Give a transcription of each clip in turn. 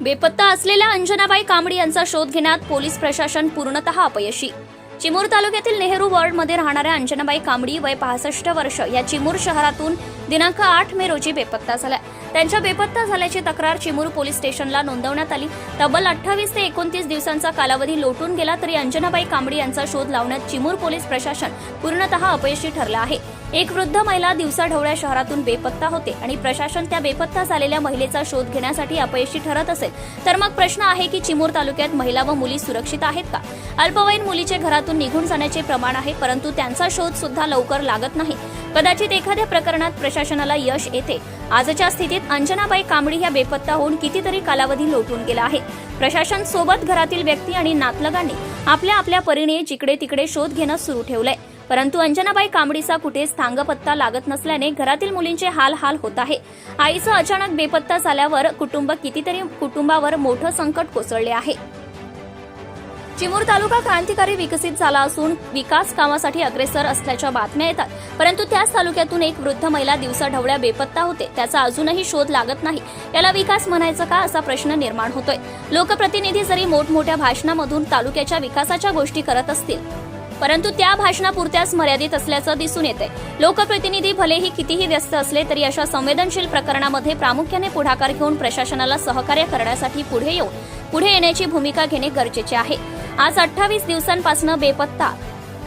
बेपत्ता असलेल्या अंजनाबाई कांबडी यांचा शोध घेण्यात पोलीस प्रशासन पूर्णतः अपयशी. चिमूर तालुक्यातील नेहरू वॉर्डमध्ये राहणाऱ्या अंजनाबाई कांबडी वय पासष्ट वर्ष या चिमूर शहरातून दिनांक आठ मे रोजी बेपत्ता झाल्या. त्यांच्या बेपत्ता झाल्याची तक्रार चिमूर पोलीस स्टेशनला नोंदवण्यात आली. तब्बल अठ्ठावीस ते एकोणतीस दिवसांचा कालावधी लोटून गेला तरी अंजनाबाई कांबडी यांचा शोध लावण्यात चिमूर पोलीस प्रशासन पूर्णतः अपयशी ठरलं आहे. एक वृद्ध महिला दिवसाढवळ्या शहरातून बेपत्ता होते आणि प्रशासन त्या बेपत्ता झालेल्या महिलेचा शोध घेण्यासाठी अपयशी ठरत असेल तर मग प्रश्न आहे की चिमूर तालुक्यात महिला व मुली सुरक्षित आहेत का? अल्पवयीन मुलीचे घरातून निघून जाण्याचे प्रमाण आहे परंतु त्यांचा शोध सुद्धा लवकर लागत नाही. कदाचित एखाद्या प्रकरणात प्रशासनाला यश येते. आजच्या स्थितीत अंजनाबाई कांबडी ह्या बेपत्ता होऊन कितीतरी कालावधी लोटून गेला आहे. प्रशासन सोबत घरातील व्यक्ती आणि नातलगांनी आपल्या आपल्या परीने जिकडे तिकडे शोध घेणं सुरू ठेवलंय. परंतु अंजनाबाई कांबडीचा कुठेच थांगपत्ता लागत नसल्याने घरातील मुलींचे हाल हाल होत आहे. आईचा अचानक बेपत्ता झाल्यावर कुटुंब कितीतरी कुटुंबावर मोठं संकट कोसळले आहे. चिमूर तालुका क्रांतिकारी विकसित झाला असून विकास कामासाठी अग्रेसर असल्याच्या बातम्या येतात. परंतु त्याच तालुक्यातून एक वृद्ध महिला दिवसा ढवळ्या बेपत्ता होते. त्याचा अजूनही शोध लागत नाही. याला विकास म्हणायचं का असा प्रश्न निर्माण होतोय. लोकप्रतिनिधी जरी मोठमोठ्या भाषणामधून तालुक्याच्या विकासाच्या गोष्टी करत असतील परंतु त्या भाषणापुरत्याच मर्यादित असल्याचं दिसून येते. लोकप्रतिनिधी भलेही कितीही व्यस्त असले तरी अशा संवेदनशील प्रकरणामध्ये प्रामुख्याने पुढाकार घेऊन प्रशासनाला सहकार्य करण्यासाठी पुढे येऊन पुढे येण्याची भूमिका घेणे गरजेचे आहे. आज अठ्ठावीस दिवसांपासून बेपत्ता.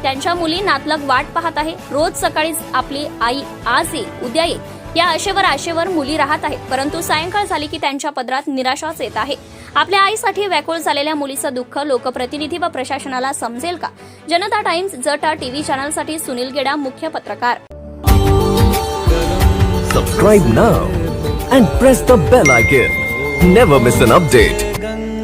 त्यांच्या मुली नातलग वाट पाहत आहे. रोज सकाळी आपली आई आज येईल उद्या येईल. या आशेवर आशेवर मुली राहत आहेत. परंतु सायंकाळ झाली की त्यांच्या पदरात निराशाच येत आहे. आपल्या आईसाठी व्याकुळ झालेल्या मुलीचं दुःख लोकप्रतिनिधी व प्रशासनाला समजेल का? जनता टाइम्स जटा टीव्ही चॅनलसाठी सुनील गेडा मुख्य पत्रकार. Subscribe now and press the bell icon never miss an update